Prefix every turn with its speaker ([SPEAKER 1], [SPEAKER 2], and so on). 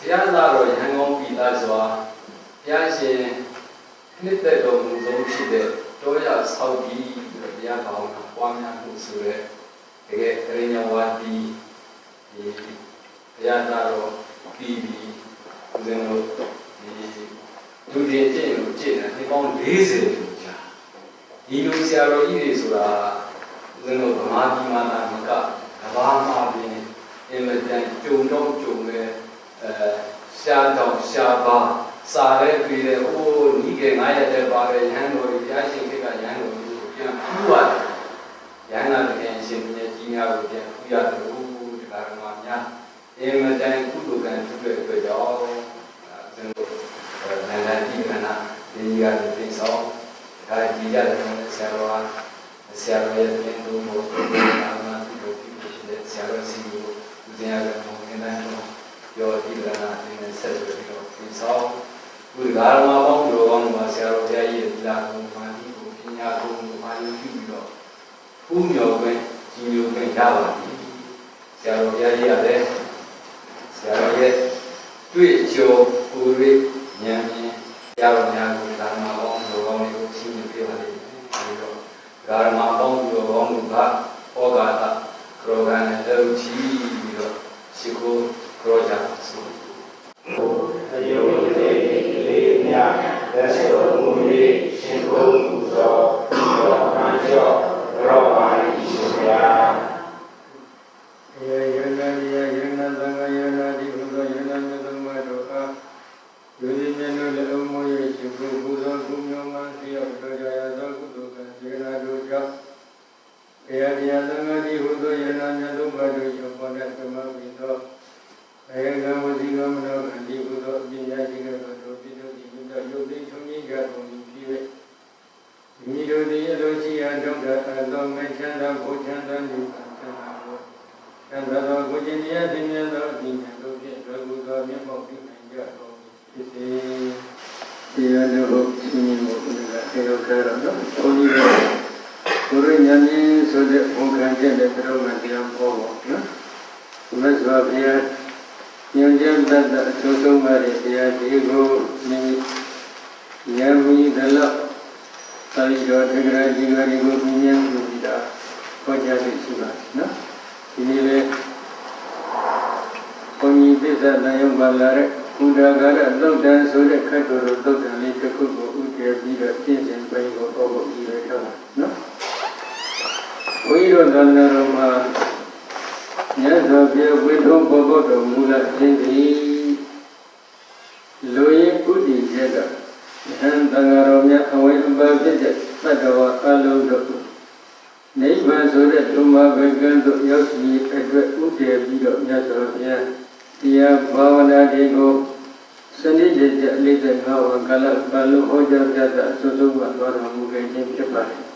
[SPEAKER 1] ဘုရားသာတော်ရဟန်းကောင်းပြည်သားစွာဘုရားရှင်နှစ်သက်တော်မူဆုံးဖြစ်တဲ့တောရဆောက်ပြီးပြီးတော့ဘုရားကောင်းတာပွားများမှုဆိုတဲ့တကယ်ကရိညာဝါဒီဒီဘုရားသာတော်ပြီးပြီးဦးဇင်းတို့ဒီလူတွေကျင့်လို့ကျင့်တယ်ဒီပေါင်း40လို့ကြာဒီလူဆရာတော်ကြီးတွေဆိုတာဦးဇင်းတို့ဗမာပြည်မှာသာမကကဘာမှာပြင်အင်မတန်ကြုံတော့ကြုံတဲ့အဲ ရှားတော့ရှားပါစာရဲပြည်တဲ့ဟိုနီးက9ရက်တဲ့ပါပဲရဟန်းတော်ကြီးဘုရားရှင်ခေတ်ကရဟန်းတော်ကြီးကိုပြန်ဖူးရတယ်ရဟန်းတော်တကယ်ရှင်ပြည့်ကြီးများကိုပြန်ဖူးရတယ်လို့ဒီကာရမများအင်မတန်ကုသိုလ်ကံပြုတဲ့အတွက်ကြောင့်အဲဇင်းတို့နန္ဒတိကနာဒီကြီးရတယ်ပြင်ဆောင်ဒါကြီးရတယ်ဆရာတော်ဆရာတော်ရဲ့ပြင်သူကိုအာမန်ပြုလို့ပြုရှိတဲ့ဆရာတော်စီကိုဦးဇင်းရတယ်ဘုံနေတိုင်းတော့ပြောဒီကနာဒီနဲ့ဆက်ပြီးတော့ပြင် ဆောင်ဒီကာရမပေါင်းတို့ကောင်းမှာဆရာတော်ဘုရားကြီးရဲ့ဒီလာကိုမာတိကိုပညာကိုမာယုပြုပြီးတော့ဖူးမြော်ခွင့်ကြီးညိုခွင့်ရပါပြီဆရာတော်ဘုရားကြီးရတယ်ဆရာတော်ရဲ့တွေ့ကြုံပူရိဉာဏ်ဖြင့်ဆရာတော်များကိုဓမ္မပေါင်းတို့ကောင်းတွေကိုရှင်းပြပေးပါလိမ့်မယ်အဲဒီတော့ဓမ္မပေါင်းတို့ကောင်းတို့ကဩဃာတကရောဂန်နဲ့တုတ်ချီပြီးတော့ရှိခိုးကြောကြပါစို့
[SPEAKER 2] အယုတ်တေလေးမြလက်စုံမူ၍ရှင်ဘုံပူဇော်ရောကံကျော်ရောပါ၏ရှင်ဗျာ
[SPEAKER 3] ယေယနာယေယနာသံဃာယေနာတိဘုသောယေနာမြတ်သောမတော်အားယောဒီမြတ်တို့လည်းအမှု၍ရှင်ဘုဘုသောကုမြောမှန်စီရောက်တော်ကြရသောကုသိုလ်ကံစေနာတို့ကြောင့်ေယတရားသံဃာတိဟုသောယေနာမြတ်သောမတော်ကြောင့်ပေါ်တဲ့ဓမ္မဝိသောအေကံဝစီကမနောကတိဟုသောအပညာရှိကတော်တို့ပြည်တို့ဒီမြတ်ယုတ်သိချုံကြီးကြကုန်ပြီဖြစ်၍မိတို့သည်အလိုရှိရာဒုက္ခအသောမေချမ်းသာဘုချမ်းသာနိဗ္ဗာန်ချမ်းသာကို သံဃာတော်ကိုကျင်တရားသိမြတ်သောအဋ္ဌိဉာဏ်တို့ဖြင့်လောကုသောမျက်မှောက်ပြုနိုင်ကြတော်မူဖြစ်စေ။ တရားတော်ရှင်မြတ်ဘုရားဆေရောကြတော်နော်။ဘုန်းကြီးတို့ကိုရဉာဏ်ကြီးဆိုတဲ့ဝန်ခံချက်နဲ့တော်မှတရားဟောပါနော်။မြတ်စွာဘုရားညွန်ကြားတတ်တဲ့အထူးဆုံးပါတဲ့တရားဒီကိုမြင်ဉာဏ်မီဒလသာလီတော်တက္ကရာကြီးကဒီကိုမြင်မြင်ပြီးတာဟောကြားလို့ရှိပါနော်။ဒီနေ့လေဘုန်းကြီးသစ္စာတန်ရုံပါလာတဲ့ ဘုရားကရသုတ်တန်ဆိုတဲ့ခက်တော်သုတ်တန်လေးတစ်ခုကိုဥတည်ပြီးတော့ပြည့်စုံပိုင်းကိုဟောဖို့ရည်ထားတာနော်ဘုန်းကြီးတို့သံဃာတော်မှာမြတ်စွာဘုရားဝိထုံးပေါ်ပေါ်တော်မူလာခြင်းသည်လူရင်ဥတည်ချက်တော့ယဟန်သံဃာတော်များအဝိအပါဖြစ်တဲ့သတ္တဝါအလုံးတို့နိဗ္ဗာန်ဆိုတဲ့သုမဘဂံတို့ရောက်ရှိအတွက်ဥတည်ပြီးတော့မြတ်စွာဘုရားတရားဘာဝနာတွေကို စနစ်တကျ45ဝါကာလပတ်လုံးဟောကြားပြတာသုသုံးပါသွားတော်မူခဲ့ခြင်းဖြစ်ပါတယ်